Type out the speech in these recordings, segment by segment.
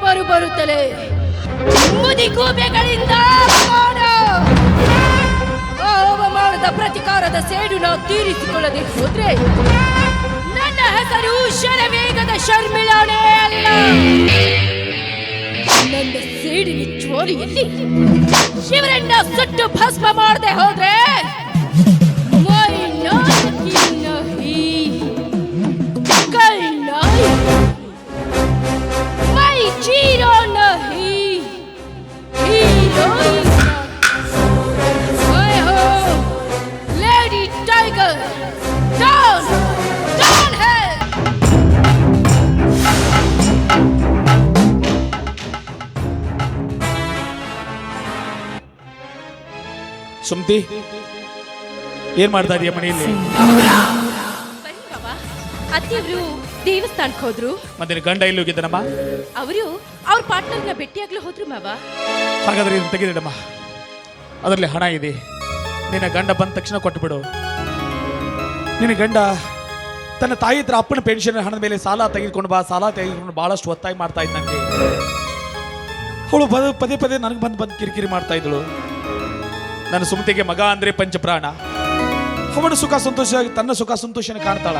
ಬರು ಬರುತ್ತಲೇ? ಮುದಿ ಗೂಬೆಗಳಿಂದ ಅವಮಾನದ ಪ್ರತಿಕಾರದ ಸೇಡು ನಾವು ತೀರಿಸಿಕೊಳ್ಳದೆ ಹೋದ್ರೆ ನನ್ನ ಹೆಸರು ಶರವೇಗದ ಶರ್ಮಿಳಾನೇ ಅಲ್ಲ! ನನ್ನ ಸೇಡಿನ ಚೋರಿಯಲ್ಲಿ ಶಿವರನ್ನ ಸುಟ್ಟು ಭಸ್ಮ ಮಾಡದೆ ಹೋದ್ರೆ ಸುಮ್ತಿ. ಏನ್ ಮಾಡ್ತಾ ಇದೀಯ ಮನೆಯಲ್ಲಿ? ಅತ್ತೆಯವರು ದೇವಸ್ಥಾನಕ್ಕೆ ಹೋದ್ರು. ಮತ್ತೆ ನಿನ್ ಗಂಡ ಇಲ್ಲಿ ಹೋಗಿದ್ದಾನಮ್ಮ? ಅವರು ಅವ್ರ ಪಾರ್ಟ್ನರ್ನ ಭೇಟಿಯಾಗ್ಲು ಹೋದ್ರು ಮಾವ. ಹಾಗಾದ್ರೆ ಇದನ್ನ ತೆಗೆದಿಡಮ್ಮ. ಅದರಲ್ಲಿ ಹಣ ಇದೆ. ನಿನ್ನ ಗಂಡ ಬಂದ ತಕ್ಷಣ ಕೊಟ್ಬಿಡು. ನಿನ್ನ ಗಂಡ ತನ್ನ ತಾಯಿ ಹತ್ರ ಅಪ್ಪನ ಪೆನ್ಷನ್ ಹಣದ ಮೇಲೆ ಸಾಲ ತೆಗೆದುಕೊಂಡು ಬಾ. ಸಾಲ ತೆಗೆದುಕೊಂಡು ಬಹಳಷ್ಟು ಒತ್ತಾಯ ಮಾಡ್ತಾ ಇದ್ದಂಗೆ. ಅವಳು ಪದೇ ಪದೇ ಪದೇ ನನಗೆ ಬಂದು ಬಂದು ಕಿರಿಕಿರಿ ಮಾಡ್ತಾ ಇದ್ದಳು. ನನ್ನ ಸುಮತಿಗೆ ಮಗ ಅಂದ್ರೆ ಪಂಚಪ್ರಾಣ. ಅವನು ಸುಖ ಸಂತೋಷ ತನ್ನ ಸುಖ ಸಂತೋಷನ ಕಾಣ್ತಾಳ.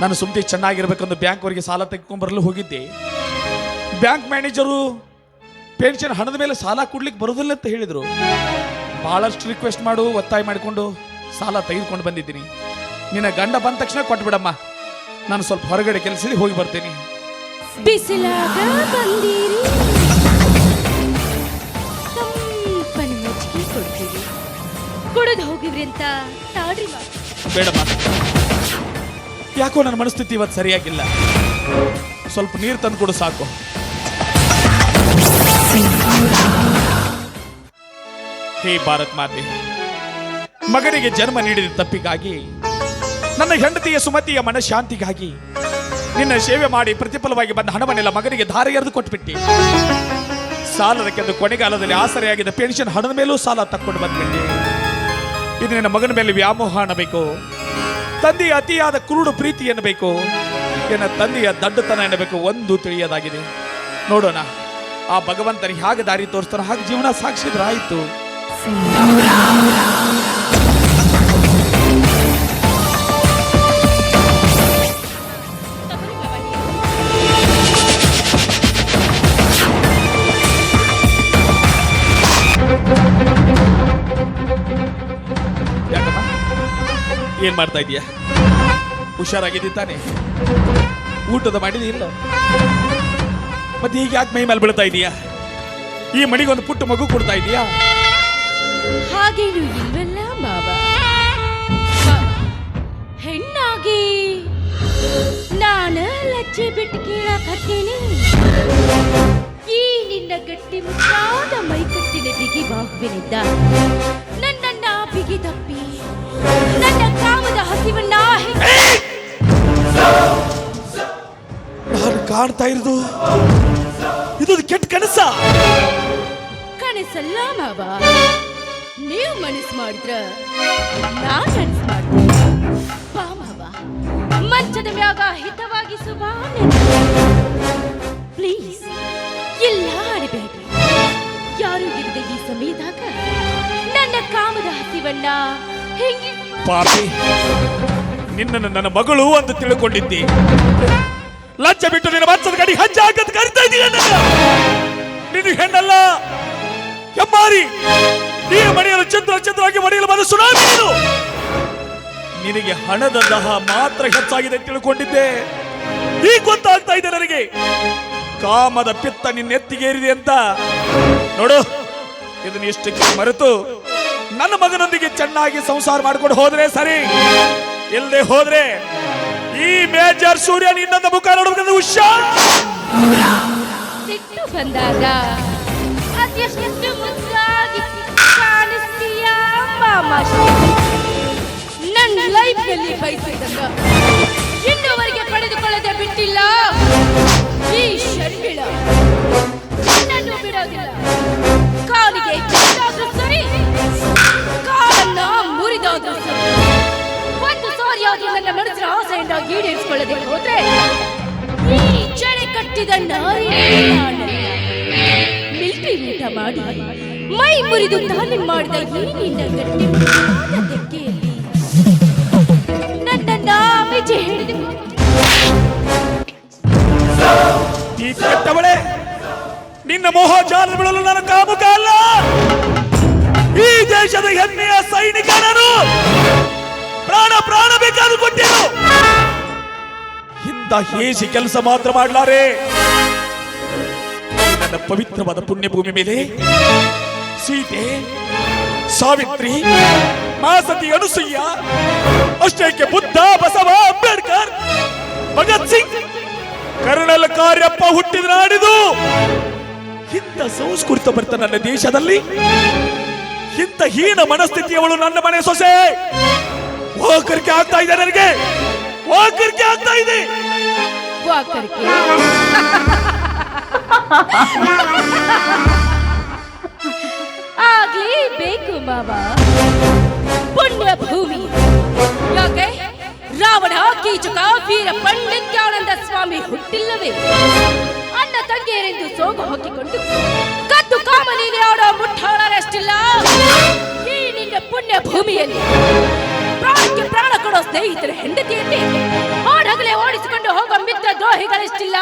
ನನ್ನ ಸುಮತಿ ಚೆನ್ನಾಗಿರ್ಬೇಕಂದು ಬ್ಯಾಂಕ್ವರೆಗೆ ಸಾಲ ತೆಗೆದುಕೊಂಡ್ಬರಲು ಹೋಗಿದ್ದೆ. ಬ್ಯಾಂಕ್ ಮ್ಯಾನೇಜರು ಪೆನ್ಷನ್ ಹಣದ ಮೇಲೆ ಸಾಲ ಕೊಡ್ಲಿಕ್ಕೆ ಬರೋದಿಲ್ಲ ಅಂತ ಹೇಳಿದರು. ಬಹಳಷ್ಟು ರಿಕ್ವೆಸ್ಟ್ ಮಾಡು ಒತ್ತಾಯ ಮಾಡಿಕೊಂಡು ಸಾಲ ತೆಗೆದುಕೊಂಡು ಬಂದಿದ್ದೀನಿ. ನಿನ್ನ ಗಂಡ ಬಂದ ತಕ್ಷಣ ಕೊಟ್ಬಿಡಮ್ಮ. ನಾನು ಸ್ವಲ್ಪ ಹೊರಗಡೆ ಕೆಲಸದಲ್ಲಿ ಹೋಗಿ ಬರ್ತೀನಿ. ಬಿಸಿಲಾಗ ಬಂದಿರಿ. ಕುಡಿದು ಹೋಗಿವ್ರಿ ಅಂತ ತಾಡ್ರಿ ಮಾವ ಬೇಡಮ್ಮ. ಯಾಕೋ ನನ್ನ ಮನಸ್ಥಿತಿ ಇವತ್ತು ಸರಿಯಾಗಿಲ್ಲ. ಸ್ವಲ್ಪ ನೀರು ತಂದು ಕೊಡು ಸಾಕು. ಹೇ ಭಾರತ್ ಮಾತೆ ಮಗನಿಗೆ ಜನ್ಮ ನೀಡಿದ ತಪ್ಪಿಗಾಗಿ ನನ್ನ ಹೆಂಡತಿಯ ಸುಮತಿಯ ಮನಃಶಾಂತಿಗಾಗಿ ನಿನ್ನ ಸೇವೆ ಮಾಡಿ ಪ್ರತಿಫಲವಾಗಿ ಬಂದ ಹಣವನ್ನೆಲ್ಲ ಮಗನಿಗೆ ಧಾರೆ ಎರೆದು ಕೊಟ್ಬಿಟ್ಟಿ. ಸಾಲದಕ್ಕೆಂದು ಕೊನೆಗಾಲದಲ್ಲಿ ಆಸರೆಯಾಗಿದ್ದ ಪೆನ್ಷನ್ ಹಣದ ಮೇಲೂ ಸಾಲ ತಕ್ಕೊಂಡು ಬಂದ್ಬಿಟ್ಟಿ. ಇದು ನಿನ್ನ ಮಗನ ಮೇಲೆ ವ್ಯಾಮೋಹ ಅನ್ನಬೇಕು. ತಂದೆಯ ಅತಿಯಾದ ಕುರುಡು ಪ್ರೀತಿ ಎನ್ನಬೇಕು ಎನ್ನ ತಂದೆಯ ದಡ್ಡತನ ಎನ್ನಬೇಕು ಒಂದು ತಿಳಿಯದಾಗಿದೆ. ನೋಡೋಣ. ಆ ಭಗವಂತನಿಗೆ ಹಾಗೆ ದಾರಿ ತೋರಿಸ್ತಾನೆ ಹಾಗೆ ಜೀವನ ಸಾಕ್ಷಿದ್ರೆ ಏನ್ ಮಾಡ್ತಾ ಇದೀಯ ಹುಷಾರಾಗಿದ್ದಿ ತಾನೆ? ಊಟದ ಮಾಡಿದ ಇಲ್ಲ? ಮತ್ತೆ ಈಗ ಯಾಕೆ ಮೈ ಮೇಲೆ ಬೀಳ್ತಾ ಇದೀಯ ಈ ಮಡಿಗೆ ಒಂದು ಪುಟ್ಟ ಮಗು ಕೊಡ್ತಾ ಇದೀಯಾ ಹಾಗೇನು ಇಲ್ವಲ್ಲ ಮಾವ, ಹೆಣ್ಣಾಗಿ ನಾನ ಲಜ್ಜೆ ಬಿಟ್ಟು ಕೇಳಕತ್ತೇನೆ. ಈ ನಿನ್ನ ಗಟ್ಟಿ ಮುಟ್ಟಾದ ಮೈಕಟ್ಟಿನ ಬಿಗಿ ಬಾಹುವಿನಿಂದ ನನ್ನನ್ನ ಬಿಗಿ ತಪ್ಪಿ ನನ್ನ ಕಾಮದ ಹಸಿವನ್ನ ನಾನು ಕಾಣ್ತಾ ಇರೋದು ಇದೊಂದು ಕೆಟ್ಟ ಕನಸ? ಕನಸಲ್ಲ ಮಾವ. ನೀವು ಮನಸ್ಸು ಮಾಡಿದ್ರ ನಾನ್ ಮನಸ್ಸು ಮಾಡ್ತೀನಿ. ಬಾ ಮಾವ. ಮಂಚದ ಮ್ಯಾಗ ಹಿತವಾಗಿ ಸುಬಾ ಪ್ಲೀಸ್ ಎಲ್ಲ ಆಡಬೇಡ್ರಿ. ಯಾರು ಇಲ್ಲದೆ ಈ ಸಮಯದಾಗ ನನ್ನ ಕಾಮದ ಹಸಿವನ್ನ ಪಾಪಿ, ನಿನ್ನನ್ನು ನನ್ನ ಮಗಳು ಅಂತ ತಿಳ್ಕೊಂಡಿದ್ದಿ. ಲಜ್ಜ ಬಿಟ್ಟು ನಿನ್ನ ಮಚ್ಚದ ಗಡಿ ಹಜ್ಜ ಹಾಕಂತ ಕರಿತಾ ಇದೀಯ ನಿನ್ನ ಹೆಣ್ಣಲ್ಲ. ಹೆಮ್ಮಾರಿ ನೀ ಮನೆಯಲು ಚಂದ್ರ ಚಂದ್ರಾಗಿ ಮನೆಯಲು ಮನಸ್ಸು ಸುನಾಮಿ ನಿನಗೆ ಹಣದ ದಹ ಮಾತ್ರ ಹೆಚ್ಚಾಗಿದೆ ತಿಳ್ಕೊಂಡಿದ್ದೆ. ಈ ಗೊತ್ತಾಗ್ತಾ ಇದೆ ನನಗೆ. ಕಾಮದ ಪಿತ್ತ ನಿನ್ನೆತ್ತಿಗೇರಿದೆ ಅಂತ. ನೋಡು, ಇದನ್ನ ಇಷ್ಟಕ್ಕೆ ಮರೆತು ನನ್ನ ಮಗನೊಂದಿಗೆ ಚೆನ್ನಾಗಿ ಸಂಸಾರ ಮಾಡ್ಕೊಂಡು ಹೋದ್ರೆ ಸರಿ. ಇಲ್ಲದೆ ಹೋದ್ರೆ ಈ ಮೇಜರ್ ಸೂರ್ಯ ಇನ್ನೊಂದು ಮುಖ ನೋಡಬೇಕಂದ್ರೆ ಹುಷಾರ್. ಸಿಟ್ಟು ಬಂದಾಗ ನನ್ನ ಲೈಫ್ನಲ್ಲಿ ಬಯಸಿದಾಗ ಇನ್ನುವರೆಗೆ ಪಡೆದುಕೊಳ್ಳದೆ ಬಿಟ್ಟಿಲ್ಲ. ಈ ಷಡ್ಮಿಳ ನನ್ನನ್ನು ಬಿಡೋದಿಲ್ಲ. ಕಾಲಿಗೆ ಒಂದು ಸಾರಿ ಆದ್ರೂ ನನ್ನ ಮನಸ್ಸಿನ ಆಸೆಯಿಂದ ಈಡೇರಿಸಿಕೊಳ್ಳದೆ ಹೋದ್ರೆ ಈ ಚಳಿ ಕಟ್ಟಿದ ನಾರಿ ಮಿಲ್ಟ್ರಿ ಊಟ ಮಾಡಿ, ಮೈ ಮುರಿದು ತಾಲಿ ಮಾಡಿದ ಏನಿಲ್ಲ ಗಟ್ಟಿ ನನ್ನನ್ನ ಬಿಜೆ ಹಿಡಿದು. ಈ ಕಟ್ಟವಳೆ, ನಿನ್ನ ಮೋಹ ಜಾಲ ಬಿಡಲು ನನ್ನ ಕಾಮುಕ ಅಲ್ಲ. ಈ ದೇಶದ ಹೆಮ್ಮೆಯ ಸೈನಿಕರನು ಪ್ರಾಣ ಪ್ರಾಣ ಬೇಕಾದ್ರು ಕೊಟ್ಟೆನು ಇಂಥ ಹೇಸಿ ಕೆಲಸ ಮಾತ್ರ ಮಾಡಲಾರೆ. ನನ್ನ ಪವಿತ್ರವಾದ ಪುಣ್ಯಭೂಮಿ ಮೇಲೆ ಸೀತೆ, ಸಾವಿತ್ರಿ, ಮಾಸತಿ ಅನುಸೂಯ, ಅಷ್ಟೇಕೆ ಬುದ್ಧ, ಬಸವ, ಅಂಬೇಡ್ಕರ್, ಭಗತ್ ಸಿಂಗ್ ಕರ್ನಲ್ ಕಾರ್ಯಪ್ಪ ಹುಟ್ಟಿದ ನಾಡಿದು ಇಂಥ ಸಂಸ್ಕೃತ ಬರ್ತ ನನ್ನ ದೇಶದಲ್ಲಿ ಇಂಥ ಹೀನ ಮನಸ್ಥಿತಿಯವಳು ನನ್ನ ಮನೆ ಸೊಸೆ. ಹೋಗರಿಕೆ ಆಗ್ತಾ ಇದೆ ನನಗೆ. ಹೋಗರಿಕೆ ಆಗ್ತಾ ಇದೆ. ಆಗ್ಲೇ ಬೇಕು ಬಾಬಾ ಪುಣ್ಯ ಭೂಮಿ. ಯಾಕೆ? ರಾವಣ, ಕೀಚಕ, ವೀರ ಪಂಡಿತ್ಯಾನಂದ ಸ್ವಾಮಿ ಹುಟ್ಟಿಲ್ಲವೇ? ಅಣ್ಣ ತಂಗಿಯರೆಂದು ಸೋಗು ಹಾಕಿಕೊಂಡು ಕದ್ದು ಕಾಮಲೀಲೆ ಆಡೋ ಮುಟ್ಟಾಳರಷ್ಟಿಲ್ಲ ಪುಣ್ಯ ಭೂಮಿಯಲ್ಲಿ ಪ್ರಾಣಕ್ಕೆ ಪ್ರಾಣ ಕೊಡೋ ಸ್ನೇಹಿತರ ಹೆಂಡತಿಯಲ್ಲಿ ಹಾಡಗಲೇ ಓಡಿಸಿಕೊಂಡು ಹೋಗೋ ಮಿತ್ರ ದ್ರೋಹಿಗಳಿಷ್ಟಿಲ್ಲ.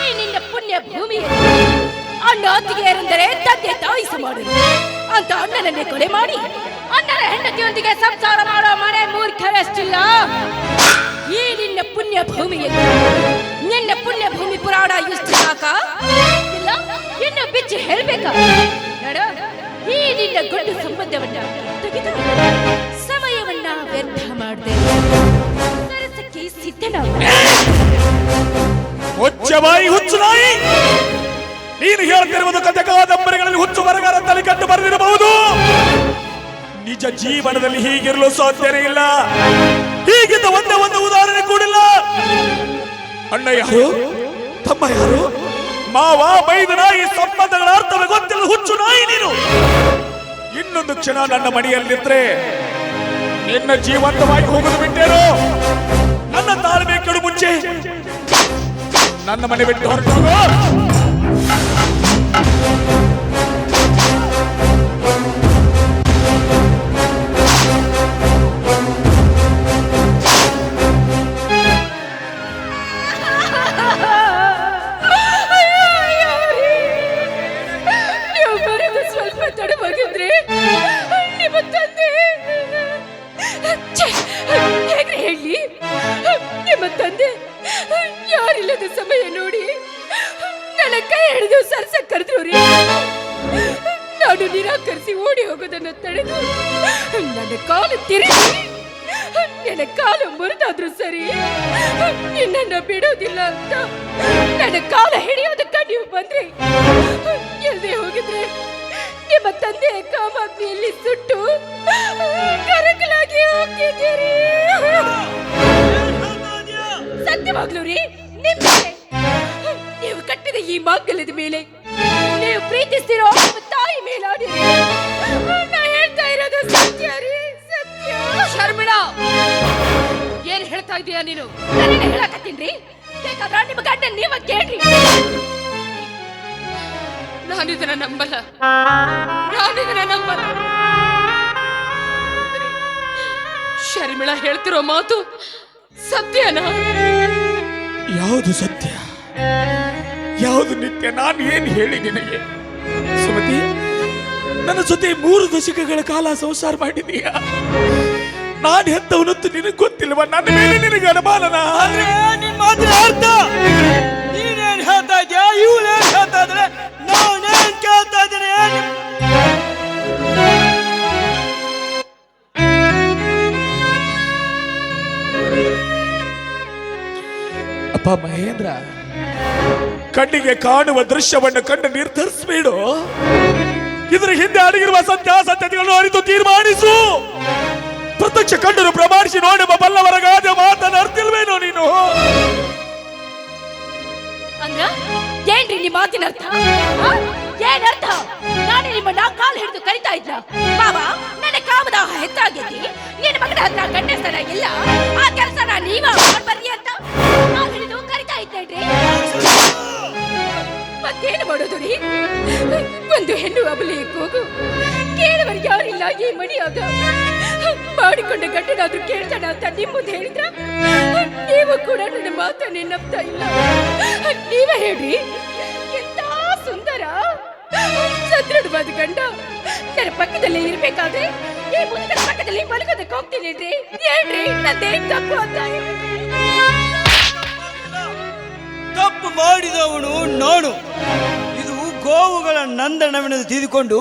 ಈ ನಿನ್ನ ಪುಣ್ಯ ಭೂಮಿಯಲ್ಲಿ ಅಣ್ಣ ಅತ್ತಿಗೆಯರೆಂದರೆ ತಂದೆ ತಾಯಿ ಸಮಾನರು ಅಂತ ಅಣ್ಣನನ್ನೇ ಕೊಲೆ ಮಾಡಿ, ಅಣ್ಣನ ಹೆಂಡತಿಯೊಂದಿಗೆ ಸಂಸಾರ ಮಾಡೋ ಮನೆ ಮೂರ್ಖರಷ್ಟಿಲ್ಲ. ಈ ನಿನ್ನ ಪುಣ್ಯ ಭೂಮಿಯಲ್ಲಿ ನಿನ್ನ ಪುಣ್ಯ ಭೂಮಿ ಪುರಾಣ ಇಷ್ಟು ಸಾಕ ಇನ್ನು ಬಿಚ್ಚಿ ಹೇಳ್ಬೇಕಾ? ಈ ನಿನ್ನ ಗಂಡು ಸಂಬಂಧವನ್ನ ತೆಗೆದು ಸಮಯವನ್ನ ವ್ಯರ್ಥ ಮಾಡದೆ. ಸರಸಕ್ಕೆ ಸಿದ್ಧನಾಗ ಹೊಚ್ಚಬಾಯಿ ಹುಚ್ಚು ನಾಯಿ! ನೀನು ಹೇಳ್ತಿರುವುದು ಕಥೆ ಕಾದಂಬರಿಗಳಲ್ಲಿ ಹುಚ್ಚು ಬರಗಾರ ತಲೆ ಕಟ್ಟು ಬರೆದಿರಬಹುದು. ನಿಜ ಜೀವನದಲ್ಲಿ ಹೀಗಿರಲು ಸಾಧ್ಯನೇ ಇಲ್ಲ. ಹೀಗಿದ್ದ ಒಂದೇ ಒಂದು ಉದಾಹರಣೆ ಕೂಡಿಲ್ಲ. ಅಣ್ಣ ಯಾರು? ತಮ್ಮ ಯಾರು? ಮಾವ ಬೈದನ ಈ ಸಂಬಂಧಗಳ ಅರ್ಥವೇ ಗೊತ್ತಿಲ್ಲ. ಹುಚ್ಚು ನಾಯಿ ನೀನು. ಇನ್ನೊಂದು ಕ್ಷಣ ನನ್ನ ಮನೆಯಲ್ಲಿದ್ರೆ ನಿನ್ನ ಜೀವಂತವಾಗಿ ಹೋಗುದು ಬಿಟ್ಟೇನು? ನನ್ನ ತಾಳ್ಮೆ ಕೆಡು ಮುಂಚೆ ನನ್ನ ಮನೆ ಬಿಟ್ಟು ಹೊರಟೋಗು. ಕೈ ಹಿಡಿದು ಸರ್ಸ ಕರೆದ್ರು ರೀ ನಾನು ನಿರಾಕರಿಸಿ ಓಡಿ ಹೋಗೋದನ್ನು ತಡೆದು ನನ್ನ ಕಾಲು ತಿರು ನನ್ನ ಕಾಲು ಮುರಿದಾದ್ರೂ ಸರಿ. ನಿನ್ನನ್ನ ಬಿಡೋದಿಲ್ಲ ಅಂತ. ನನ್ನ ಕಾಲ ಹಿಡಿಯೋದಕ್ಕ ನೀವು ಬಂದ್ರಿ. ಎಲ್ಲದೆ ಹೋಗಿದ್ರೆ ನಿಮ್ಮ ತಂದೆ ಕಾಮಾಗ್ನಿಯಲ್ಲಿ ಸುಟ್ಟು ಕರಕಲಾಗಿ ಹೋಗಿದ್ದೀರಿ. ಸತ್ಯವಾಗ್ಲೂ ರೀ ನಿಮ್ಮ. ನೀವು ಕಟ್ಟಿದ ಈ ಮಕ್ಕಳದ ಮೇಲೆ ನೀವು ಪ್ರೀತಿಸ್ತಿರೋ ತಾಯಿ ಮೇಲೆ ನಾ ಹೇಳ್ತಾ ಇರೋದು ಸತ್ಯ ರೀ ಸತ್ಯ. ಶರ್ಮಿಳ ಏನ್ ಹೇಳ್ತಾ ಇದೀಯ ನೀನು? ನನಗೆ ಹೇಳಕತ್ತೀನ್ರಿ ಬೇಕಾದ್ರ ನಿಮ್ಮ ಗಂಡ ನೀವ ಕೇಳ್ರಿ. ನಾನಿದನ ನಂಬಲ್ಲ. ನಾನಿದನ ನಂಬಲ್ಲ. ಶರ್ಮಿಳ ಹೇಳ್ತಿರೋ ಮಾತು ಸತ್ಯನಾ? ಯಾವುದು ಸತ್ಯ? ಯಾವುದು ನಿತ್ಯ? ನಾನು ಏನು ಹೇಳಿ ನಿನಗೆ? ಸುಮತಿ ನನ್ನ ಜೊತೆ ಮೂರು ದಶಕಗಳ ಕಾಲ ಸಂಸಾರ ಮಾಡಿದೀಯ. ನಾನು ಹೆತ್ತವನಂತೂ ನಿನಗೆ ಗೊತ್ತಿಲ್ವ? ನನ್ನ ಮೇಲೆ ನಿನಗೆ ಅನುಮಾನನ? ನಿನ್ ಮಾತ್ರ ಅರ್ಥ? ನೀನೇನ್ ಹೇಳ್ತಾ ಇದ್ಯಾ ಇವಳೇನ್ ಹೇಳ್ತಾ ಇದ್ರೆ? ನಾನೇನ್ ಕೇಳ್ತಾ ಇದ್ದೀನಿ? ಅಪ್ಪ ಮಹೇಂದ್ರ ಕಣ್ಣಿಗೆ ಕಾಣುವ ದೃಶ್ಯವನ್ನು ಕಂಡು ನಿರ್ಧರಿಸಬೇಡು ಇದರ ಹಿಂದೆ ಅಡಗಿರುವ ಸತ್ಯಾಸತ್ಯತೆಗಳನ್ನು ಅರಿತು ತೀರ್ಮಾನಿಸು. ಪ್ರತ್ಯಕ್ಷ ಕಂಡರು ಪ್ರಮಾಣಿಸಿ ನೋಡುವ ಬಲ್ಲವರ ಗಾದೆ ಮಾತನಾಡ್ತಿಲ್ವೇನು ಅರ್ತಿಲ್ವೇನೋ ನೀನು? ಅಂದ್ರ ಏನ್ರಿ ನಿಮ್ಮ ಮಾತಿನ ಅರ್ಥ? ಏನ್ ಅರ್ಥ? ನಾನು ನಿಮ್ಮ ನಾ ಕಾಲ್ ಹಿಡಿದು ಕರಿತಾ ಇದ್ದ ಬಾಬಾ, ನನ್ನ ಕಾಮದಾಹ ಹೆಚ್ಚಾಗೈತಿ ನಿನ್ನ ಮಗನ ಹತ್ರ ಗಂಡಸ್ತನ ಇಲ್ಲ ಆ ಕೆಲಸ ನೀವ ಮಾಡ್ಬರ್ರಿ ಅಂತ ಹಿಡಿದು ಕರಿತಾ ಮಾಡೋದು ರೀ? ಒಂದು ಹೆಣ್ಣು ಅಬಲಿ ಕೂಗು ಕೇಳುವರಿಗೆ ಯಾರಿಲ್ಲ ಈ ಮಣಿಯಾಗ ಮಾಡಿಕೊಂಡ ಗಂಡನಾದ್ರೂ ಕೇಳ್ತಾನ ಅಂತ ನಿಮ್ಮ ಮುಂದೆ ಹೇಳಿದ್ರ? ನೀವು ಕೂಡ ನನ್ನ ಮಾತನ್ನೇ ನಂಬ್ತಾ ಇಲ್ಲ. ನೀವೇ ಹೇಳ್ರಿ. ಎಂತ ಸುಂದರ, ಸದೃಢವಾದ ಗಂಡ. ನನ್ನ ಪಕ್ಕದಲ್ಲೇ ಇರ್ಬೇಕಾದ್ರೆ ಈ ಮುದುಕನ ಪಕ್ಕದಲ್ಲಿ ಮಲಗೋದಕ್ಕೆ ಹೋಗ್ತೀನಿ ಹೇಳ್ರಿ, ನಂದೇನ್ ತಪ್ಪು ಅಂತ. ತಪ್ಪು ಮಾಡಿದವನು ನಾನು ಇದು ಗೋವುಗಳ ನಂದನವನ್ನು ತಿಳಿದುಕೊಂಡು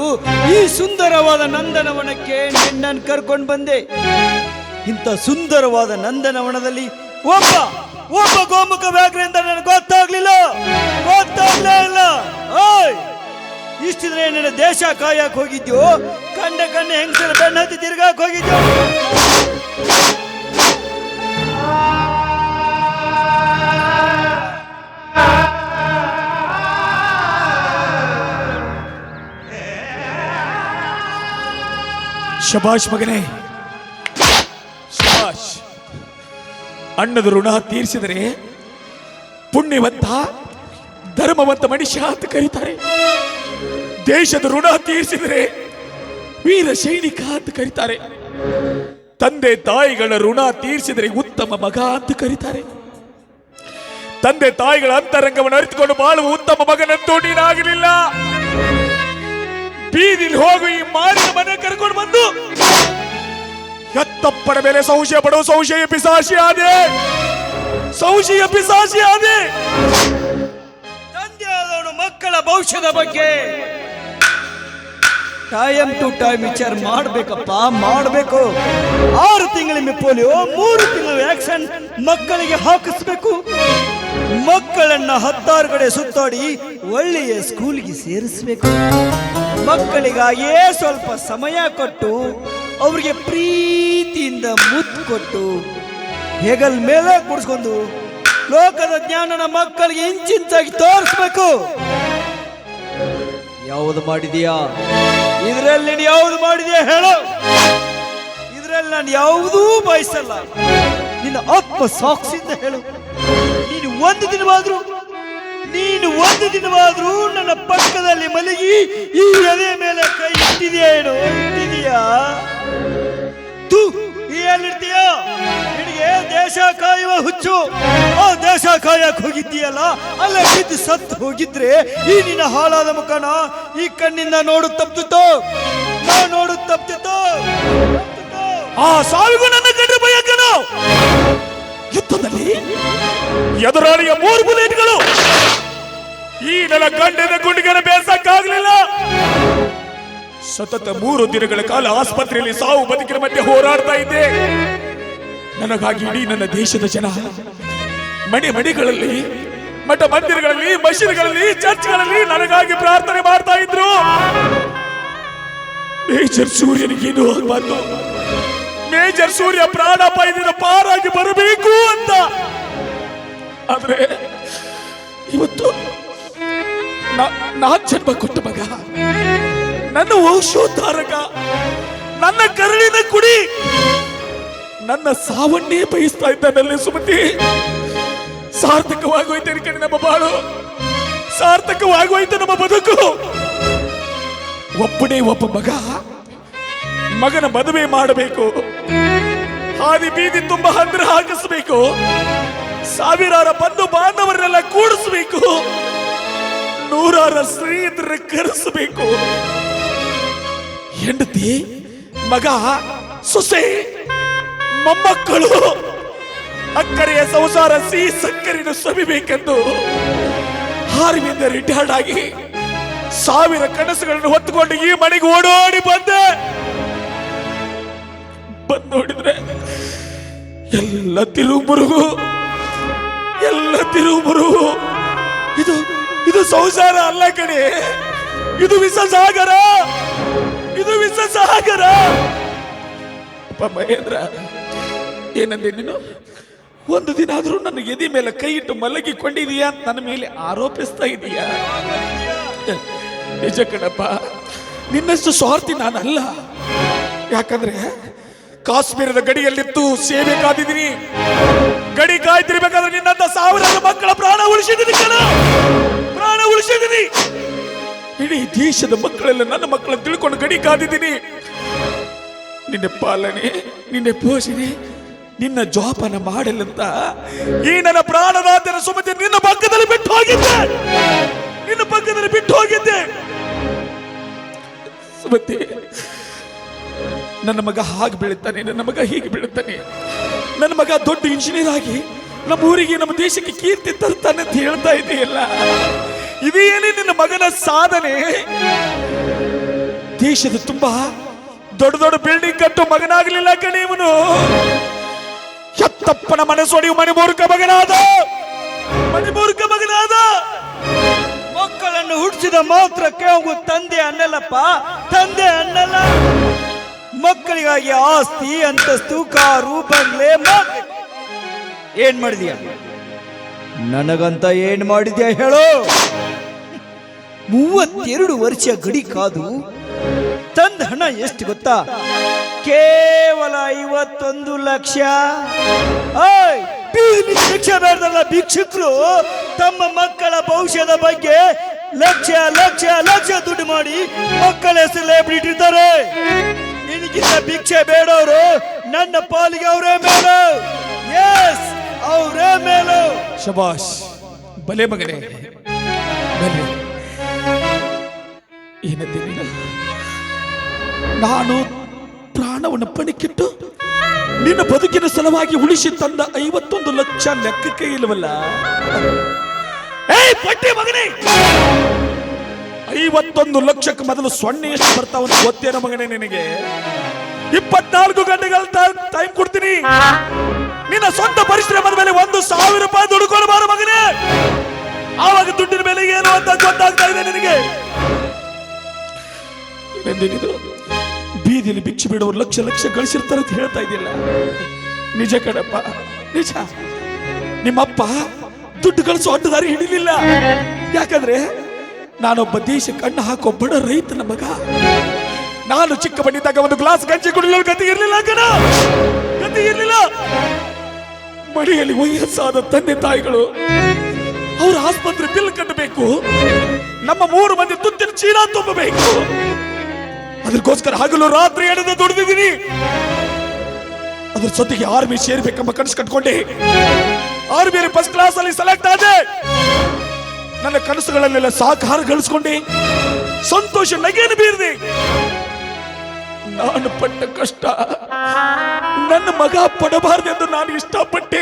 ಈ ಸುಂದರವಾದ ನಂದನವನಕ್ಕೆ ನಿನ್ನನ್ನು ಕರ್ಕೊಂಡು ಬಂದೆ. ಇಂಥ ಸುಂದರವಾದ ನಂದನವನದಲ್ಲಿ ಒಬ್ಬ ಒಬ್ಬ ಗೋಮುಖ ವ್ಯಾಘ್ರ ಅಂತ ನನಗೆ ಗೊತ್ತಾಗ್ಲಿಲ್ಲ. ಗೊತ್ತಾಗ್ಲೇ ಇಲ್ಲ. ಇಷ್ಟಿದ್ರೆ ನನ್ನ ದೇಶ ಕಾಯಕ್ ಹೋಗಿದ್ಯೋ? ಕಂಡ ಕಂಡ ಹೆಂಗಸರ ಬೆನ್ನ ತಿರ್ಗಾಕ್ ಹೋಗಿದ್ಯೋ? ಶಬಾಷ್ ಮಗನೇ. ಶಬಾಷ್, ಅಣ್ಣದ ಋಣ ತೀರಿಸಿದರೆ ಪುಣ್ಯವಂತ, ಧರ್ಮವಂತ ಮನುಷ್ಯ ಅಂತ ಕರೀತಾರೆ. ದೇಶದ ಋಣ ತೀರಿಸಿದರೆ ವೀರ ಸೈನಿಕ ಅಂತ ಕರೀತಾರೆ. ತಂದೆ ತಾಯಿಗಳ ಋಣ ತೀರಿಸಿದರೆ ಉತ್ತಮ ಮಗ ಅಂತ ಕರೀತಾರೆ. ತಂದೆ ತಾಯಿಗಳ ಅಂತರಂಗವನ್ನು ಅರಿತುಕೊಂಡು ಬಾಳುವ ಉತ್ತಮ ಮಗನಂತೂ ನೀನಾಗಲಿಲ್ಲ ಬೀದಿಲಿ ಹೋಗು ಈ ಮಾರಿನ ಮನೆ ಕರ್ಕೊಂಡು ಬಂದು ಎತ್ತಪ್ಪನ ಮೇಲೆ ಸಂಶಯ ಪಡೋ ಸಂಶಯ ಪಿಸಾಶಿ ಆದೆ. ಸಂಶಯ ಪಿಸಾಶಿ ಆದೆ. ತಂದೆ ಆದವನು ಮಕ್ಕಳ ಭವಿಷ್ಯದ ಬಗ್ಗೆ ಟೈಮ್ ಟು ಟೈಮ್ ವಿಚಾರ ಮಾಡಬೇಕಪ್ಪ, ಮಾಡಬೇಕು. ಆರು ತಿಂಗಳಿಗೆ ಪೋಲಿಯೋ ಮೂರು ತಿಂಗಳು ವ್ಯಾಕ್ಸಿನ್ ಮಕ್ಕಳಿಗೆ ಹಾಕಿಸ್ಬೇಕು. ಮಕ್ಕಳನ್ನ ಹತ್ತಾರು ಕಡೆ ಸುತ್ತಾಡಿ ಒಳ್ಳೆಯ ಸ್ಕೂಲ್ಗೆ ಸೇರಿಸ್ಬೇಕು. ಮಕ್ಕಳಿಗಾಗಿಯೇ ಸ್ವಲ್ಪ ಸಮಯ ಕೊಟ್ಟು ಅವರಿಗೆ ಪ್ರೀತಿಯಿಂದ ಮುತ್ತು ಕೊಟ್ಟು ಹೆಗಲ್ ಮೇಲೆ ಕುಡಿಸ್ಕೊಂಡು ಲೋಕದ ಜ್ಞಾನನ ಮಕ್ಕಳಿಗೆ ಇಂಚಿಂಚಾಗಿ ತೋರಿಸ್ಬೇಕು. ಯಾವುದು ಮಾಡಿದೀಯಾ? ಇದರಲ್ಲಿ ನೀನು ಯಾವುದು ಮಾಡಿದೀಯ ಹೇಳು. ಇದರಲ್ಲಿ ನಾನು ಯಾವುದೂ ಬಯಸಲ್ಲ. ನಿನ್ನ ಅಪ್ಪ ಸಾಕ್ಷಿಯಿಂದ ಹೇಳು. ನೀನು ಒಂದು ದಿನವಾದ್ರೂ, ನೀನು ಒಂದು ದಿನವಾದ್ರೂ ನನ್ನ ಪಕ್ಕದಲ್ಲಿ ಮಲಗಿ ಈ ಎದೆ ಮೇಲೆ ಕೈ ಇಟ್ಟಿದೆಯಾ ಏನು? ಇಟ್ಟಿದೆಯಾ? ತೂ ಎಲ್ಲಿರ್ತೀಯ? ನಿನಗೆ ದೇಶ ಕಾಯುವ ಹುಚ್ಚು. ಆ ದೇಶ ಕಾಯಕ್ ಹೋಗಿದ್ದೀಯಲ್ಲ, ಅಲ್ಲೇ ಬಿದ್ದು ಸತ್ತು ಹೋಗಿದ್ರೆ ಈ ನಿನ್ನ ಹಾಳಾದ ಮುಖನ ಈ ಕಣ್ಣಿಂದ ನೋಡು ತಪ್ಪಿತೋ? ನಾ ನೋಡು ತಪ್ಪಿತೋ? ಆ ಸಾವಿಗೂ ನನ್ನ ಕಂಡ್ರೆ ಭಯಂಕರ ಯುದ್ಧದಲ್ಲಿ ಎದುರಾಳಿಯ ಮೂರು ಬುಲೆಟ್ಗಳು ಈ ನನ್ನ ಗಂಡನ ಗುಂಡಿಗೆನ ಬೇಸಕ್ಕಾಗಲಿಲ್ಲ. ಸತತ ಮೂರು ದಿನಗಳ ಕಾಲ ಆಸ್ಪತ್ರೆಯಲ್ಲಿ ಸಾವು ಬದುಕಿನ ಮಧ್ಯೆ ಹೋರಾಡ್ತಾ ಇದ್ದೆ. ನನಗಾಗಿ ಇಡೀ ನನ್ನ ದೇಶದ ಜನ ಮನೆ ಮನೆಗಳಲ್ಲಿ, ಮಠ ಮಂದಿರಗಳಲ್ಲಿ, ಮಸೀದಿಗಳಲ್ಲಿ, ಚರ್ಚ್ಗಳಲ್ಲಿ ನನಗಾಗಿ ಪ್ರಾರ್ಥನೆ ಮಾಡ್ತಾ ಇದ್ರು. ಮೇಜರ್ ಸೂರ್ಯನಿಗೇನು ಆಗಬಾರ್ದು ಮೇಜರ್ ಸೂರ್ಯ ಪ್ರಾಣಾಪಾಯದಿಂದ ಪಾರಾಗಿ ಬರಬೇಕು ಅಂತ. ಆದ್ರೆ ಇವತ್ತು ನಾನ್ ಜನ್ಮ ಕೊಟ್ಟ ಮಗ, ನನ್ನ ವಂಶೋದ್ಧಾರಕ, ನನ್ನ ಕರುಳಿನ ಕುಡಿ, ನನ್ನ ಸಾವನ್ನೇ ಬಯಸ್ತಾ ಇದ್ದಾನಲ್ಲೇ ಸುಮತಿ. ಸಾರ್ಥಕವಾಗೋಯ್ತು ಕಣೆ ನಮ್ಮ ಬಾಳು. ಸಾರ್ಥಕವಾಗೋಯ್ತು ನಮ್ಮ ಬದುಕು. ಒಬ್ಬನೇ ಒಬ್ಬ ಮಗ ಮಗನ ಮದುವೆ ಮಾಡಬೇಕು. ಹಾದಿ ಬೀದಿ ತುಂಬ ಹಂದ್ರ ಹಾಕಿಸಬೇಕು. ಸಾವಿರಾರ ಬಂಧು ಬಾಂಧವರನ್ನೆಲ್ಲ ಕೂಡಿಸಬೇಕು. ನೂರಾರ ಸ್ನೇಹಿತರ ಕರೆಸಬೇಕು. ಹೆಂಡತಿ, ಮಗ, ಸೊಸೆ, ಮೊಮ್ಮಕ್ಕಳು, ಅಕ್ಕರೆಯ ಸಂಸಾರ ಸಿಹಿ ಸಕ್ಕರೆಯನ್ನು ಸವಿಬೇಕೆಂದು ಹಾರಿನಿಂದ ರಿಟೈರ್ಡ್ ಆಗಿ ಸಾವಿರ ಕನಸುಗಳನ್ನು ಹೊತ್ತುಕೊಂಡು ಈ ಮನೆಗೆ ಓಡೋಡಿ ಬಂದೆ. ಬಂದ್ ನೋಡಿದ್ರೆ ಎಲ್ಲ ತಿರುಮುರುಗು ಎಲ್ಲ ತಿರುಮುರುಗು ಇದು ಇದು ಸಂಸಾರ ಅಲ್ಲ ಕಣಿ. ಇದು ವಿಷ ಸಾಗರ ಇದು ವಿಷ ಸಾಗರ ಮಹೇಂದ್ರ, ಏನಂದೆ ನೀನು? ಒಂದು ದಿನ ಆದರೂ ನನ್ನ ಎದಿ ಮೇಲೆ ಕೈ ಇಟ್ಟು ಮಲಗಿಕೊಂಡಿದೀಯಾ ಅಂತ ನನ್ನ ಮೇಲೆ ಆರೋಪಿಸ್ತಾ ಇದೀಯಾ? ನಿಜ ಕಣಪ್ಪ, ನಿನ್ನಷ್ಟು ಸ್ವಾರ್ಥಿ ನಾನಲ್ಲ. ಯಾಕಂದ್ರೆ ಕಾಶ್ಮೀರದ ಗಡಿಯಲ್ಲಿತ್ತು, ಸೇವೆ ಕಾದಿದ್ದೀನಿ ಗಡಿ ಕಾಯ್ತಿರ್ಬೇಕಾದ್ರೆ ನಿನ್ನಂತ ಸಾವಿರಾರು ಮಕ್ಕಳ ಪ್ರಾಣ ಉಳಿಸಿದ್ದೀನಿ ಕಣ. ಪ್ರಾಣ ಉಳಿಸಿದ್ದೀನಿ ದೇಶದ ಮಕ್ಕಳೆಲ್ಲ ನನ್ನ ಮಕ್ಕಳನ್ನು ತಿಳ್ಕೊಂಡು ಗಡಿ ಕಾದಿದ್ದೀನಿ ನಿನ್ನ ಪಾಲನೆ, ನಿನ್ನ ಪೋಷಣೆ, ನಿನ್ನ ಜೋಪಾನ ಮಾಡಲಂತ ಈ ನನ್ನ ಪ್ರಾಣದಾತನ ಸುಮತಿ ನಿನ್ನ ಪಕ್ಕದಲ್ಲಿ ಬಿಟ್ಟು ಹೋಗಿದ್ದೆ. ನಿನ್ನ ಪಕ್ಕದಲ್ಲಿ ಬಿಟ್ಟು ಹೋಗಿದ್ದೆ. ಸುಮತಿ ನನ್ನ ಮಗ ಹಾಗೆ ಬೆಳೀತಾನೆ ನನ್ನ ಮಗ ಹೀಗೆ ಬೀಳುತ್ತಾನೆ ನನ್ನ ಮಗ ದೊಡ್ಡ ಇಂಜಿನಿಯರ್ ಆಗಿ ನಮ್ಮ ಊರಿಗೆ, ನಮ್ಮ ದೇಶಕ್ಕೆ ಕೀರ್ತಿ ತರ್ತಾನೆ ಅಂತ ಹೇಳ್ತಾ ಇದೆಯಲ್ಲ. ಇದೇನೇ ನಿನ್ನ ಮಗನ ಸಾಧನೆ? ದೇಶದ ತುಂಬಾ ದೊಡ್ಡ ದೊಡ್ಡ ಬಿಲ್ಡಿಂಗ್ ಕಟ್ಟು ಮಗನಾಗಲಿಲ್ಲ ಕಣೆ ಇವನು. ಎತ್ತಪ್ಪನ ಮನಸ್ಸೊಡೆಯುವ ಮಣಿಮೂರ್ಖ ಮಗನಾದ. ಮಣಿಮೂರ್ಖ ಮಗನಾದ. ಮಕ್ಕಳನ್ನು ಹುಟ್ಟಿಸಿದ ಮಾತ್ರಕ್ಕೆ ಅವು ತಂದೆ ಅನ್ನಲ್ಲಪ್ಪ. ತಂದೆ ಅನ್ನಲ್ಲ. ಮಕ್ಕಳಿಗಾಗಿ ಆಸ್ತಿ, ಅಂತಸ್ತು, ಕಾರು, ಬಂಗ್ಲೆ ಏನ್ ಮಾಡಿದ್ಯಾ? ನನಗಂತ ಏನ್ ಮಾಡಿದ್ಯಾ ಹೇಳೋ? ಮೂವತ್ತೆರಡು ವರ್ಷ ಗಡಿ ಕಾದು ತಂದ ಹಣ ಎಷ್ಟು ಗೊತ್ತಾ? ಕೇವಲ ಐವತ್ತೊಂದು ಲಕ್ಷ. ಭಿಕ್ಷೆ ಬೇಡದಲ್ಲ ಭಿಕ್ಷುಕರು. ತಮ್ಮ ಮಕ್ಕಳ ಭವಿಷ್ಯದ ಬಗ್ಗೆ ಲಕ್ಷ ಲಕ್ಷ ಲಕ್ಷ ದುಡ್ಡು ಮಾಡಿ ಮಕ್ಕಳ ಹೆಸರು ಬಿಟ್ಟಿರ್ತಾರೆ. ನಿನಗಿಂತ ಭಿಕ್ಷೆ ಬೇಡವರು ನನ್ನ ಪಾಲಿಗೆ ಅವರೇ ಮೇಲು. ಎಸ್ ಅವರೇ ಮೇಲು. ಶಬಾಷ್, ಬಲೆ ಮಗನೇ. ಬಲೆ. ನಾನು ಪ್ರಾಣವನ್ನು ಪಣಿಕಿಟ್ಟು ನಿನ್ನ ಬದುಕಿನ ಸಲುವಾಗಿ ಉಳಿಸಿ ತಂದ ಐವತ್ತೊಂದು ಲಕ್ಷ ಲೆಕ್ಕಕ್ಕೆ ಇಲ್ಲವಲ್ಲ? ಏಯ್, ಪಟ್ಟಿ ಮಗನೇ! ಐವತ್ತೊಂದು ಲಕ್ಷಕ್ಕೆ ಮೊದಲು ಸೊನ್ನೆ ಎಷ್ಟು ಬರ್ತಾವಂತ ಗೊತ್ತೇನೋ ಮಗನೇ ನಿನಗೆ? ಇಪ್ಪತ್ನಾಲ್ಕು ಗಂಟೆಗಳ ಟೈಮ್ ಕೊಡ್ತೀನಿ. ನಿನ್ನ ಸ್ವಂತ ಪರಿಶ್ರಮದ ಮೇಲೆ ಒಂದು ಸಾವಿರ ರೂಪಾಯಿ ದುಡ್ಡು ಕೊಡಬಾರ ಮಗನೇ. ಆವಾಗ ದುಡ್ಡಿನ ಮೇಲೆ ಏನು ಅಂತ ಗೊತ್ತಾಗ್ತಾ ಇದೆ ನಿನಗೆ. ಬೀದಿಲಿ ಬಿಚ್ಚಿ ಬಿಡೋರು ಲಕ್ಷ ಲಕ್ಷ ಗಳಿಸಿರ್ತಾರೆ ಅಂತ ಹೇಳ್ತಾ ಇದ್ದಿಲ್ಲ ನಿಜ ಕಣಪ್ಪ, ನಿಜ. ನಿಮ್ಮಪ್ಪ ದುಡ್ಡು ಗಳಿಸೋ ಅಡ್ಡದಾರಿ ಹಿಡಿಲಿಲ್ಲ. ಯಾಕಂದ್ರೆ ನಾನೊಬ್ಬ ದೇಶ ಕಣ್ಣು ಹಾಕೋ ಬಡ ರೈತನ ಮಗ. ನಾನು ಚಿಕ್ಕ ಬಣ್ಣಿದ್ದಾಗ ಒಂದು ಗ್ಲಾಸ್ ಗಂಜಿ ಕುಡಿಯಲು ಗತಿ ಇರಲಿಲ್ಲ ಕಣ ಗತಿ ಇರಲಿಲ್ಲ. ಮಡಿಯಲ್ಲಿ ವಯಸ್ಸಾದ ತಂದೆ ತಾಯಿಗಳು, ಅವ್ರ ಆಸ್ಪತ್ರೆ ಬಿಲ್ ಕಟ್ಟಬೇಕು. ನಮ್ಮ ಮೂರು ಮಂದಿ ತುತ್ತಿನ ಚೀಲ ತುಂಬಬೇಕು. ಅದಕ್ಕೋಸ್ಕರ ಹಗಲು ರಾತ್ರಿ ಎಳೆದು ದುಡಿದಿದ್ದೀನಿ. ಅದ್ರ ಜೊತೆಗೆ ಆರ್ಮಿ ಸೇರ್ಬೇಕೆಂಬ ಕನಸು ಕಟ್ಕೊಂಡೆ. ಆರ್ಮಿಯಲ್ಲಿ ಫಸ್ಟ್ ಕ್ಲಾಸ್ ಅಲ್ಲಿ ಸೆಲೆಕ್ಟ್ ಆದೆ. ನನ್ನ ಕನಸುಗಳನ್ನೆಲ್ಲ ಸಾಕಾರ ಗಳಿಸ್ಕೊಂಡೆ. ಸಂತೋಷ ನಗೆಯನ್ನು ಬೀರಿದೆ. ನಾನು ಪಟ್ಟ ಕಷ್ಟ ನನ್ನ ಮಗ ಪಡಬಾರ್ದೆಂದು ನಾನು ಇಷ್ಟಪಟ್ಟೆ.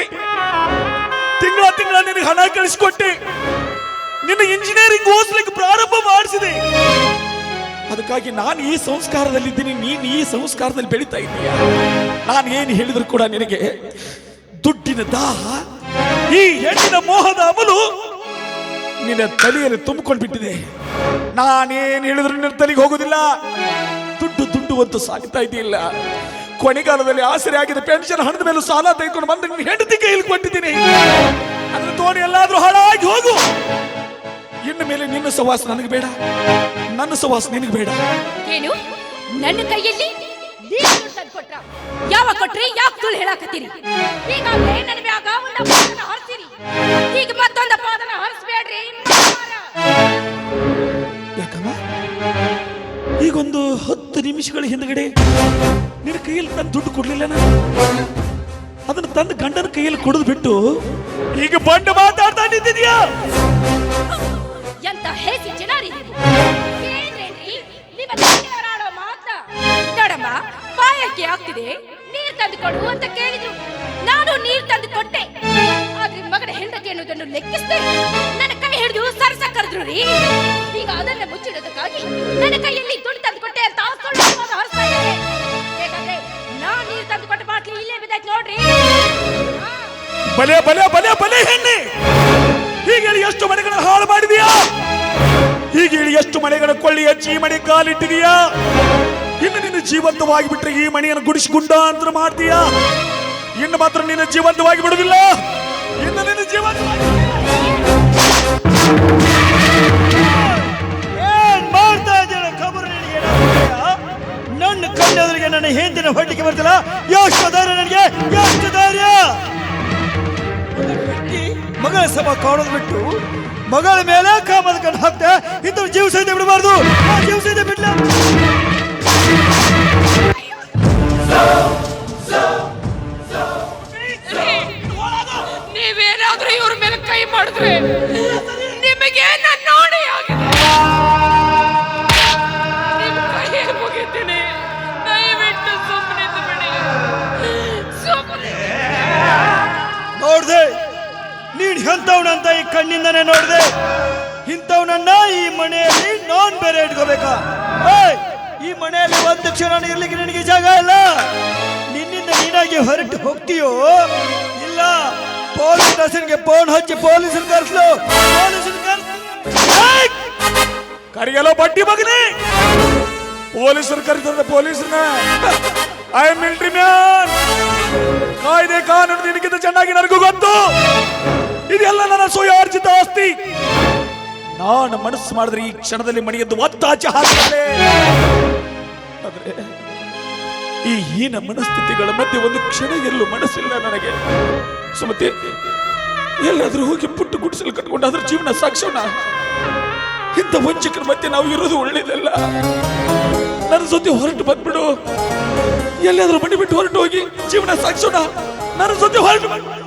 ತಿಂಗಳ ತಿಂಗಳ ನಿನಗೆ ಹಣ ಕಳಿಸ್ಕೊಟ್ಟೆ ನಿನ್ನ ಇಂಜಿನಿಯರಿಂಗ್ ಓದ್ಲಿಕ್ಕೆ ಪ್ರಾರಂಭ ಮಾಡಿಸಿದೆ. ಅದಕ್ಕಾಗಿ ನಾನು ಈ ಸಂಸ್ಕಾರದಲ್ಲಿದ್ದೀನಿ, ನೀನು ಈ ಸಂಸ್ಕಾರದಲ್ಲಿ ಬೆಳೀತಾ ಇದ್ದೀಯ? ನಾನು ಏನು ಹೇಳಿದ್ರು ಕೂಡ ನಿನಗೆ, ದುಡ್ಡಿನ ದಾಹ, ಈ ಹೆಣ್ಣಿನ ಮೋಹದ ಅಮಲು ನಿನ್ನ ತಲೆಯಲ್ಲಿ ತುಂಬಿಕೊಂಡು ಬಿಟ್ಟಿದೆ ನಾನೇನು ಹೇಳಿದ್ರು ನಿನ್ನ ತಲೆಗೆ ಹೋಗುದಿಲ್ಲ. ದುಡ್ಡು ದುಡ್ಡು ಅಂತೂ ಸಾಗ್ತಾ ಇದೆಯಿಲ್ಲ ಕೊನೆಗಾಲದಲ್ಲಿ ಆಸರೆ ಆಗಿದೆ ಪೆನ್ಷನ್ ಹಣದ ಮೇಲೆ ಸಾಲ ತೆಗೆದುಕೊಂಡು ಬಂದು ನಿನ್ನ ಹೆಂಡತಿ ಕೈಯಲ್ಲಿ ಕೊಟ್ಟಿದ್ದೀನಿ. ಅದ್ರ ತೋಣಿ, ಎಲ್ಲಾದ್ರೂ ಹಾಳಾಗಿ ಹೋಗು. ಇನ್ನು ಮೇಲೆ ನಿನ್ನ ಸವಾಸ ನನಗೆ ಬೇಡ. ನನ್ನ ಸವಾಸ ನಿನಗೆ ಬೇಡ. ಏನು? ನನ್ನ ಕೈಯಲ್ಲಿ ತಂದ್ ಕೊಟ್ರ? ಯಾವ ಕೊಟ್ರಿ? ಯಾಕೆ ಸುಳ್ಳು ಹೇಳಾಕತ್ತೀರಿ? ಈಗ ನನ್ನ ಮ್ಯಾಗ ಪಾದನ ಹರಿಸಿರಿ. ಈಗ ಮತ್ತೊಂದು ಪಾದನ ಹರಿಸ್ಬೇಡ್ರಿ. ಈಗೊಂದು ಹತ್ತು ನಿಮಿಷಗಳ ಹಿಂದ್ಗಡೆ ನಿನ್ನ ಕೈಯಲ್ಲಿ ತಂದು ದುಡ್ಡು ಕೊಡ್ಲಿಲ್ಲ ನಾನು ಅದನ್ನ ತಂದು ಗಂಡನ ಕೈಯಲ್ಲಿ ಕೊಡದು ಬಿಟ್ಟು ಈಗ ಬಂಡ ಮಾತಾಡ್ತಾ ನಿಂತಿದ್ಯಾ? ಆಗ್ತಿದೆ ನೀರ್ ತಂದು ಕೊಡು ಅಂತ ಕೇಳಿದ್ರು. ನಾನು ನೀರ್ ತಂದು ಕೊಟ್ಟೆ ಆದ್ರೆ ಮಗನ ಹೆಂಡತಿ ಅನ್ನೋದನ್ನು ಲೆಕ್ಕಿಸದೆ. ನನ್ನ ಕೈ ಹಿಡಿದು ಸರಸ ಕರೆದ್ರು ರೀ. ಈಗ ಅದನ್ನ ಮುಚ್ಚಿಡೋದಕ್ಕಾಗಿ ನನ್ನ ಕೈಯಲ್ಲಿ ದುಡ್ಡು ತಂದು ಕೊಟ್ಟೆ ಅಂತ ನಾನ್ ನೀರ್ ತಂದು ಕೊಟ್ಟ ಬಾಟ್ಲಿ ಇಲ್ಲೇ ಬಿದ್ದಾಯ್ತು ನೋಡ್ರಿ. ಬಲೆ ಬಲೆ ಬಲೆ ಬಲೆ ಹೆಣ್ಣೆ. ಹೀಗೆ ಹೇಳಿ ಎಷ್ಟು ಮನೆಗಳನ್ನು ಹಾಳು ಮಾಡಿದೀಯಾ? ಹೀಗೆ ಹೇಳಿ ಎಷ್ಟು ಮನೆಗಳ ಕೊಳ್ಳಿ ಹಚ್ಚಿ ಮನೆ ಕಾಲಿಟ್ಟಿದೀಯಾ? ಜೀವಂತವಾಗಿ ಬಿಟ್ರೆ ಈ ಮಣಿಯನ್ನು ಗುಡಿಸಿ ಅಂತ ಮಾಡ್ತೀಯಾ? ಇನ್ನು ಮಾತ್ರ ನಿನ್ನ ಜೀವಂತವಾಗಿ ಬಿಡುದಿಲ್ಲ ಇನ್ನು ನಿನ್ನ ಜೀವಂತ ಏನ್ ಮಾಡ್ತಾ ಇದ್ದೀರ? ಖಬರ್? ನನ್ನ ಕಣ್ಣೆದುರಿಗೆ ನನ್ನ ಹೆಂಡಿನ ಹೊಟ್ಟಿಗೆ ಬರ್ತಿಲ್ಲ ಎಷ್ಟು ಧೈರ್ಯ ನನಗೆ? ಎಷ್ಟು ಧೈರ್ಯ? ಮಗಳ ಸಭಾ ಕಾಣೋದು ಬಿಟ್ಟು ಮಗಳ ಮೇಲೆ ಕಾಮದ ಕಣ್ಣು ಹಾಕ್ತೆ. ಇಂಥ ಜೀವ ಸಹಿತ ಬಿಡಬಾರ್ದು. ಜೀವ ಸಹಿತ ಬಿಡ್ಲ? ನೀವೇನಾದ್ರೂ ಇವ್ರ ಮೇಲೆ ಕೈ ಮಾಡಿದ್ರೆ ನಿಮಗೆ ನನ್ನ ನೋಡಿ ಆಗಿದೆ. ಕೈ ಸುಮ್ಮನೆ ನೋಡ್ದೆ ನೀನ್ ಹೆಂತವನಂತ ಈ ಕಣ್ಣಿಂದನೇ ನೋಡ್ದೆ. ಇಂಥವನನ್ನ ಈ ಮನೆಯಲ್ಲಿ ನಾನ್ ಬೇರೆ ಇಟ್ಕೋಬೇಕಾ? ಏಯ್, ಈ ಮನೆಯಲ್ಲಿ ಒಂದು ಕ್ಷಣ ಇರ್ಲಿಕ್ಕೆ ನಿನಗೆ ಜಾಗ ಇಲ್ಲ. ನಿನ್ನಿಂದ ನೀನಾಗಿ ಹೊರಟು ಹೋಗ್ತೀಯೋ? ಇಲ್ಲ. ಪೊಲೀಸ್ ಸ್ಟೇಷನ್ಗೆ ಫೋನ್ ಹಚ್ಚಿ ಪೊಲೀಸರು ಕರ್ಸ್ಲು. ಪೊಲೀಸರು ಕರಿಯಲೋ ಬಡ್ಡಿ ಮಗನೇ. ಪೊಲೀಸರು ಕರೀತಾರೆ ಪೊಲೀಸರನ್ನ ಐ ಆಮ್ ಮಿಲಿಟರಿ ಮ್ಯಾನ್ ಕಾಯ್ದೆ ಕಾನೂನು ನಿನಗಿಂತ ಚೆನ್ನಾಗಿ ನನಗೂ ಗೊತ್ತು. ಇದೆಲ್ಲ ನನ್ನ ಸ್ವಯಾರ್ಜಿತ ಆಸ್ತಿ. ನಾನು ಮನಸ್ಸು ಮಾಡಿದ್ರೆ ಈ ಕ್ಷಣದಲ್ಲಿ ಮಣಿಯದ್ದು ಒತ್ತಾಚೆ ಹಾಕ್ತಾರೆ. ಆದ್ರೆ ಈ ಹೀನ ಮನಸ್ಥಿತಿಗಳ ಮಧ್ಯೆ ಒಂದು ಕ್ಷಣ ಎಲ್ಲೂ ಮನಸ್ಸಿಲ್ಲ ನನಗೆ. ಸುಮತಿ, ಎಲ್ಲಾದರೂ ಹೋಗಿ ಪುಟ್ಟು ಗುಡಿಸಲು ಕಟ್ಕೊಂಡು ಅದ್ರ ಜೀವನ ಸಾಕ್ಷೋಣ ಇಂಥ ವಂಚಕರ ಮಧ್ಯೆ ನಾವು ಇರೋದು ಒಳ್ಳೇದಲ್ಲ. ನನ್ನ ಜೊತೆ ಹೊರಟು ಬಂದ್ಬಿಡು. ಎಲ್ಲಾದ್ರೂ ಬಿಟ್ಟು ಹೊರಟು ಹೋಗಿ ಜೀವನ ಸಾಕ್ಷೋಣ ನನ್ನ ಜೊತೆ ಹೊರಟು ಬಂದ್ಬಿಡು.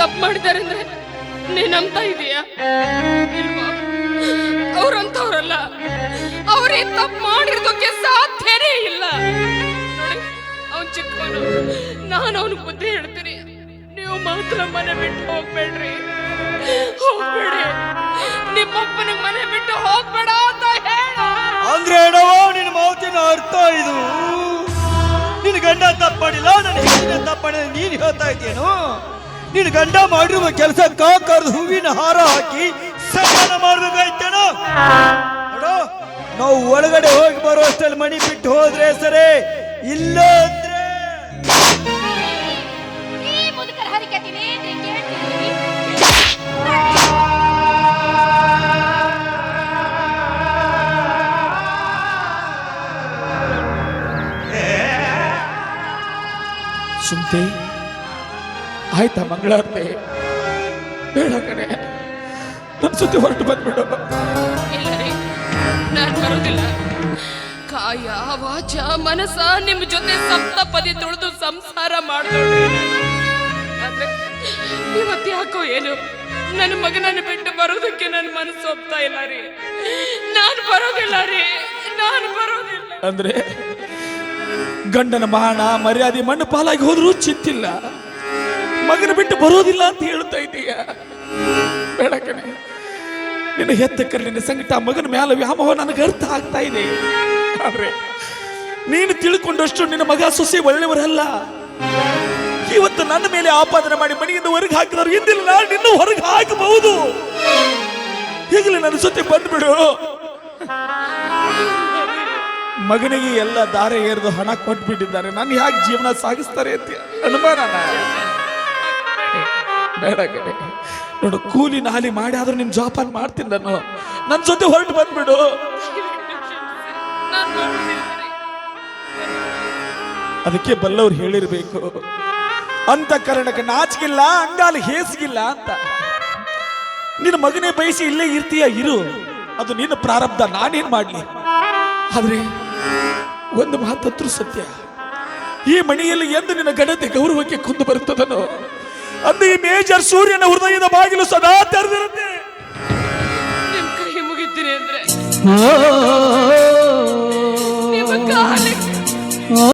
ತಪ್ಪು ಮಾಡಿದ್ದಾರೆ ಅಂದ್ರೆ ನೀನ್ ನಂಬ್ತಾ ಇದೀಯಾ? ಅವ್ರಂತವ್ರಲ್ಲ. ಅವ್ರೇ ತಪ್ಪು ಮಾಡಿರೋದಕ್ಕೆ ಸಾಧ್ಯನೇ ಇಲ್ಲ. ಅವ್ನ್ ಚಿಕ್ಕವನು. ನಾನು ಅವನಿಗೆ ಬುದ್ಧಿ ಹೇಳ್ತೀನಿ. ನೀವು ಮಾತ್ರ ಮನೆ ಬಿಟ್ಟು ಹೋಗ್ಬೇಡ್ರಿ. ಹೋಗ್ಬೇಡಿ. ನಿಮ್ಮಪ್ಪನ ಮನೆ ಬಿಟ್ಟು ಹೋಗ್ಬೇಡ ಅಂತ ಹೇಳ. ಅಂದ್ರೆ ನಿನ್ನ ಮಾತಿನ ಅರ್ಥ ಇದು? ನಿನ್ನ ಗಂಡ ತಪ್ಪಾಡಿಲ್ಲ ನನ್ನ ಹೆಚ್ಚಿನ ತಪ್ಪಾಡಿಲ್ಲ ನೀನು ಹೇಳ್ತಾ ಇದೆಯೇನು ನಿನ್ನ ಗಂಡ ಮಾಡಿರುವ ಕೆಲಸ ಕರೆದು ಹೂವಿನ ಹಾರ ಹಾಕಿ ಸನ್ಮಾನ ಮಾಡ್ಬೇಕಾಯ್ತೇನೋ? ನೋಡು ನಾವು ಒಳಗಡೆ ಹೋಗಿ ಬರೋ ಅಷ್ಟಲ್ಲಿ ಮಣಿ ಬಿಟ್ಟು ಹೋದ್ರೆ ಸರಿ ಇಲ್ಲ ಅಂದ್ರೆ ಸುಮ್ತಿ ಆಯ್ತಾ ಮಂಗಳಾರತಿ? ಬೇಡ ಕಣೆ. ನನ್ನ ಸುದ್ದಿ ಹೊರಟು ಬಂದ್ಬಿಡು. ಇಲ್ಲ ರೀ ನಾನು ಬರೋದಿಲ್ಲ. ಕಾಯ ವಾಚ ಮನಸ ನಿಮ್ ಜೊತೆ ಸಪ್ತಪದಿ ತುಳಿದು ಸಂಸಾರ ಆದ್ರೆ ಇವತ್ತು ಯಾಕೋ ಏನು? ನನ್ನ ಮಗನನ್ನು ಬಿಟ್ಟು ಬರೋದಕ್ಕೆ ನನ್ನ ಮನಸ್ಸು ಒಪ್ತಾ ಇಲ್ಲ ರೀ. ನಾನು ಬರೋದಿಲ್ಲ ರೀ ನಾನು ಬರೋದಿಲ್ಲ. ಅಂದ್ರೆ ಗಂಡನ ಮಾಣ ಮರ್ಯಾದೆ ಮಣ್ಣು ಪಾಲಾಗಿ ಹೋದ್ರೂ ಚಿಂತಿಲ್ಲ. ಮಗನ ಬಿಟ್ಟು ಬರೋದಿಲ್ಲ ಅಂತ ಹೇಳ್ತಾ ಇದ್ದೀಯ ಬೇಡ ಕಣೆ. ನಿನ್ನ ಹೆತ್ತ ನಿನ್ನ ಸಂಕಟ ಆ ಮಗನ ಮ್ಯಾಲ ವ್ಯಾಮೋಹ ನನಗೆ ಅರ್ಥ ಆಗ್ತಾ ಇದೆ. ಆದ್ರೆ ನೀನು ತಿಳ್ಕೊಂಡಷ್ಟು ನಿನ್ನ ಮಗ ಸೊಸೆ ಒಳ್ಳೆಯವರಲ್ಲ. ಇವತ್ತು ನನ್ನ ಮೇಲೆ ಆಪಾದನೆ ಮಾಡಿ ಮನೆಯಿಂದ ಹೊರಗೆ ಹಾಕಿದವರು ಹಿಂದಿಲ್ಲ ನಾನು ನಿನ್ನ ಹೊರಗೆ ಹಾಕಬಹುದು. ಈಗಲೇ ನನ್ನ ಜೊತೆ ಬಂದ್ಬಿಡು. ಮಗನಿಗೆ ಎಲ್ಲ ದಾರೆ ಏರಿದು ಹಣ ಕೊಟ್ಬಿಟ್ಟಿದ್ದಾರೆ. ನಾನು ಯಾಕೆ ಜೀವನ ಸಾಗಿಸ್ತಾರೆ ಅಂತ ಅನುಮಾನ ಬೇಡ ಕಡೆ ನೋಡು ಕೂಲಿ ನಾಲಿ ಮಾಡಿ ಆದ್ರೂ ನಿನ್ ಜೋಪಾನ ಮಾಡ್ತೀನಿ ನಾನು. ನನ್ನ ಜೊತೆ ಹೊರಟು ಬಂದ್ಬಿಡು. ಅದಕ್ಕೆ ಬಲ್ಲವ್ರು ಹೇಳಿರ್ಬೇಕು. ಅಂತ ಕಾರಣಕ್ಕೆ ನಾಚಿಗಿಲ್ಲ, ಅಂಗಾಲು ಹೇಸಿಗಿಲ್ಲ ಅಂತ. ನಿನ್ನ ಮಗನೇ ಬಯಸಿ ಇಲ್ಲೇ ಇರ್ತೀಯ, ಇರು. ಅದು ನಿನ್ನ ಪ್ರಾರಬ್ಧ, ನಾನೇನ್ ಮಾಡ್ಲಿ? ಆದ್ರೆ ಒಂದು ಮಾತತ್ರ ಸತ್ಯ. ಈ ಮಣಿಯಲ್ಲಿ ಎಂದು ನಿನ್ನ ಗಣತೆ ಗೌರವಕ್ಕೆ ಕುಂದು ಬರುತ್ತದನೋ? ಅಂದು ಈ ಮೇಜರ್ ಸೂರ್ಯನ ಹೃದಯದ ಬಾಗಿಲು ಸದಾ ತೆರೆದಿರುತ್ತೆ. ನಿಮ್ ಕೈ ಮುಗಿತೀನಿ ಅಂದ್ರೆ.